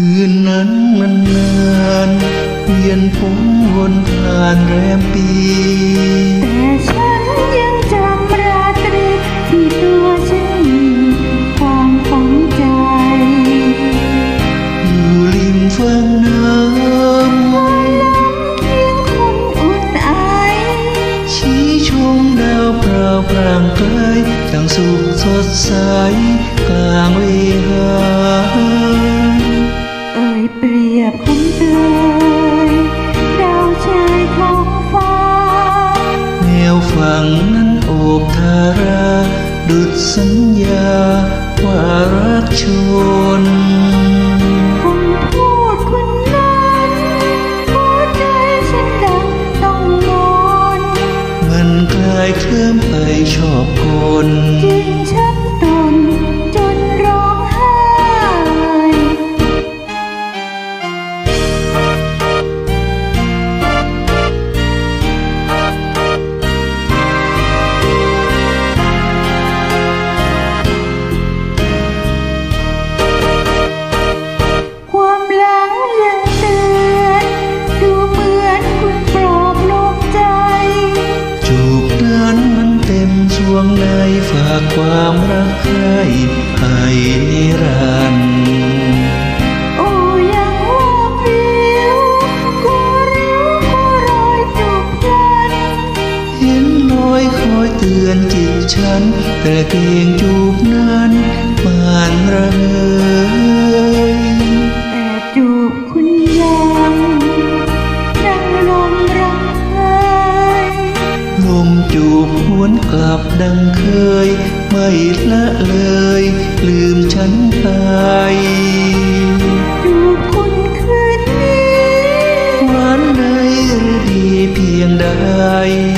คืนนั้นมันนานเวียนผมวนผ่านแรมปีแต่ฉันยังจำราตรีที่ตัวฉันมีความฝังใจ อยู่ริมฝั่งน้ำเพียงคนอุ่นไอ ชี้ชมดาวเปล่าพรางไกลดังสุขสดใสกลางเวหา เอ่ยเปรียบคุณเตยดาวชายท้องฟ้า แนวฝั่งนั้นโอบทารา ดุดสัญญาว่ารักชนคุณพูดคุณนั้นหัวใจฉันดังต้องนอนมันกลายเคลื่อนไปชอบคนจึงช้ วงในฝากความรักใครให้นิรันดร์โอ้ยังว่าวิวก็ริ้วก็รอยจูบพลันเห็นรอยคอยเตือนจิตฉัน แต่เกรงจูบนั้นปาน จูบหวนกลับดังเคย ไม่ละเลย ลืมฉันไปจูบคุณคืนนี้หวานในฤดีเพียงใดเป็น